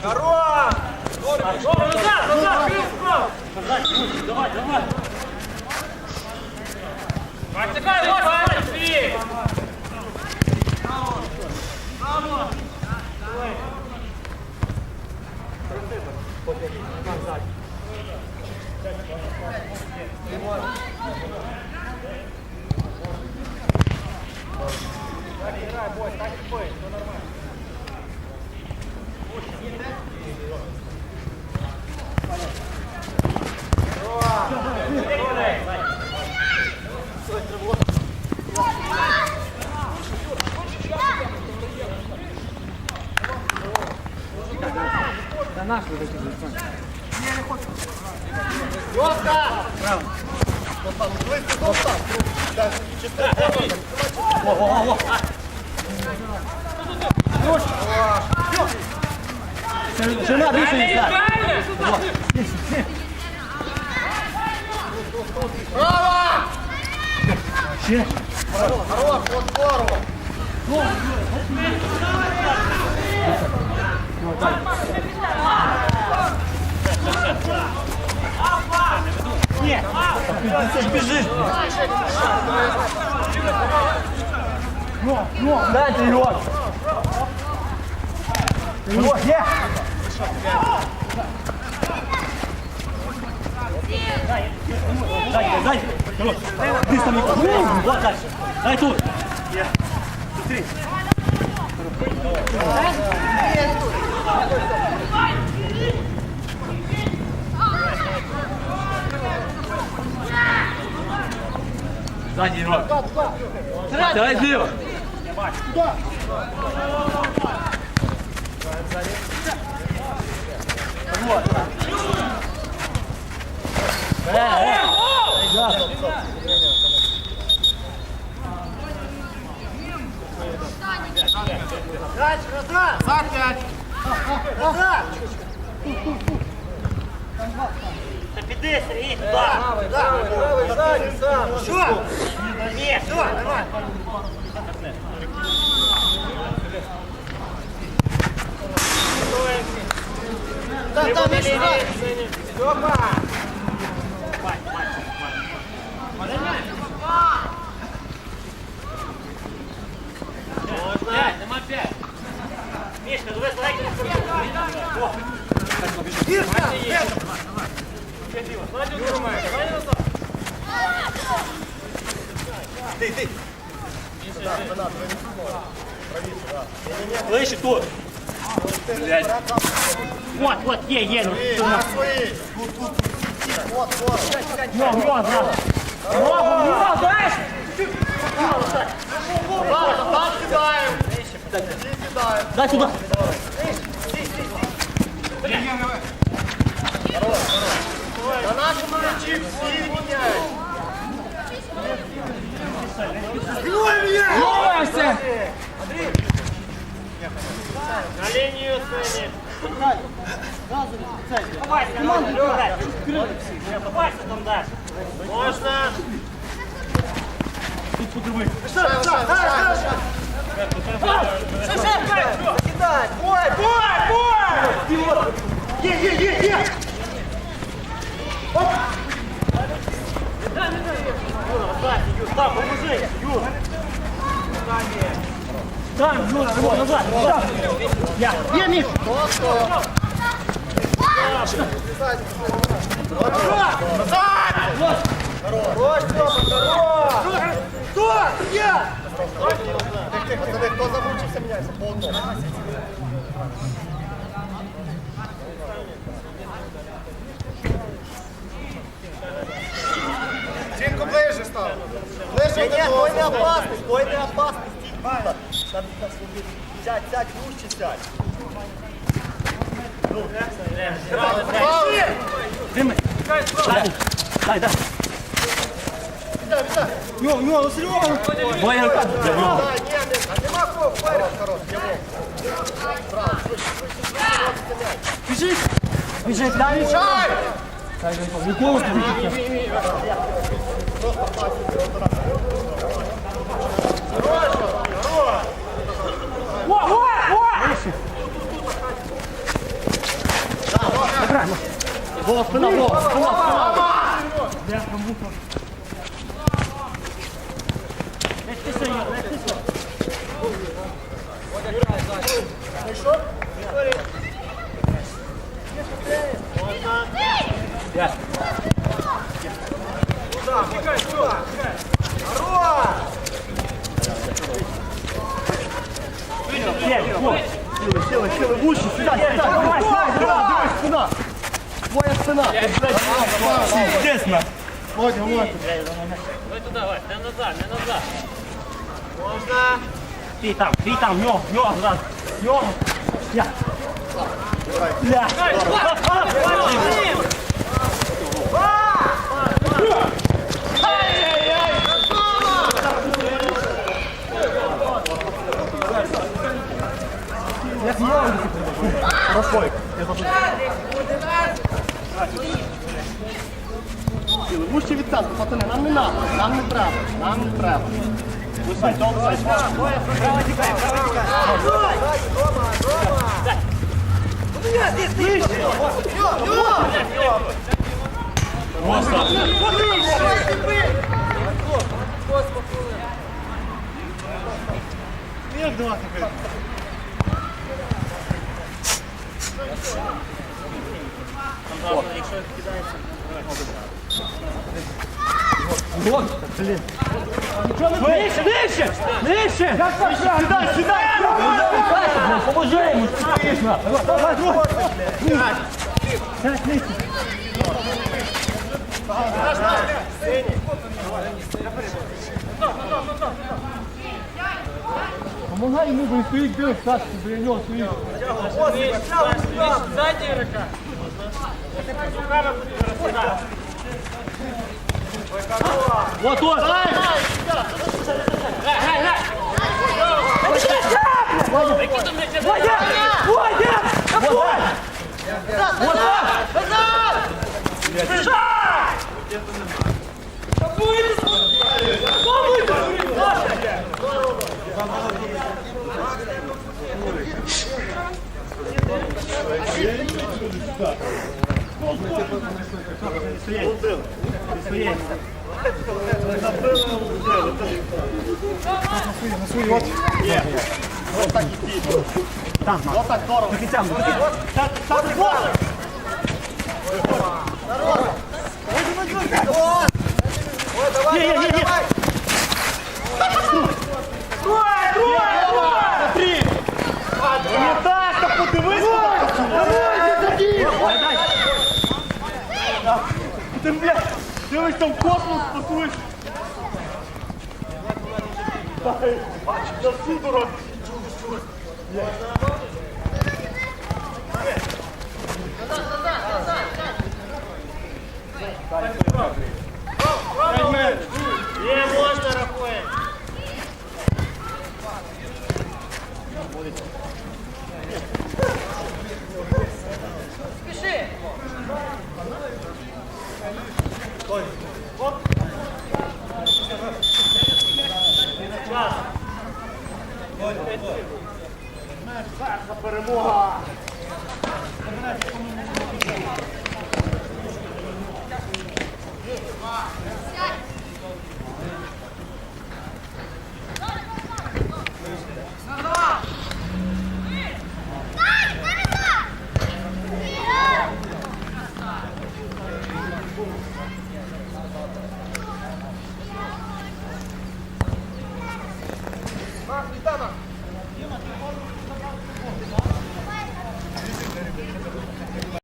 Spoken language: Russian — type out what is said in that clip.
Здорово! Давай, давай! Протекай, Лорд, быстрее! Ты можешь. Чекай, Вася, свій! Жена не стане. Ще. Ти ж біжиш. Дайте його. Його, є. Дай, дай, дай. Ты сам не Вот дальше. Дай тут. Смотри. Сзади его. Давай слева. Вот. Э, э. Да. Та піди, Сергій, туди. Що? Ні, що? Давай. Там, там, Миша, давай. П'ять, нема п'ять. Мишка, давай слайки. Слышь, тут. Блядь. Вот, вот, е, е, Вот, вот. Ну, ну, да. Ногу, ну, знаешь? Ладно, там кидаем. Кидаем. Дай сюда. На нашому мячі всі міняють. Ловишься! На лінію сині. Ховайся, команду Ховайся там дальше. Можна. Все, все, все, все. Закидай. Бой, бой, бой. Є, є, Да, поможи, Юр. Там, Юр, назад, назад. Я. Я, Миш. Хорош, Степа, хорош! Кто? Я! Кто замучился, меня? по. Ближче Ні, до той не того. опасний, той не опасний. Стій тут. Там, там, сядь, сядь, вужче сядь. Фаул. Дими. Дай, дай, дай. Йо, йо, Серега. Моя рука. Дай, ні, ні, а нема кого, вперед, хорош, його. Біжи. Біжи, дай. Чай! Дай, дай, дай. Нікого не Просто пасів. Вова, Yes. Сели, вот. Сіли, сіли, сіли, вуші, сюди, сюди. Давай, давай, давай, дивись, спина. Твоя спина. Здесь, на. Володя, Володя. Ой, туда, Вась, не назад, не назад. Можна. Ты там, ты там, нього, нього, раз. Нього. Я. Я. Розпой. Я забув. Сіли, вуші від центру, пацани, нам не надо, нам не треба, нам не треба. Висай, добре, висай. Як два тебе? Нижче, нижче, нижче. Сюда, сюда. Поможи йому. Давай, давай. Сядь нижче. Помогай йому, бо він стоїть, дивись, Сашка, біля нього стоїть. Сзади игрока. Руками будешь раскидать. Вот он. Выкидывай мяч. Там, Вот так здорово. там, Так, так, здорово. Ой, Yeah, boy. Перша перемога. Маш,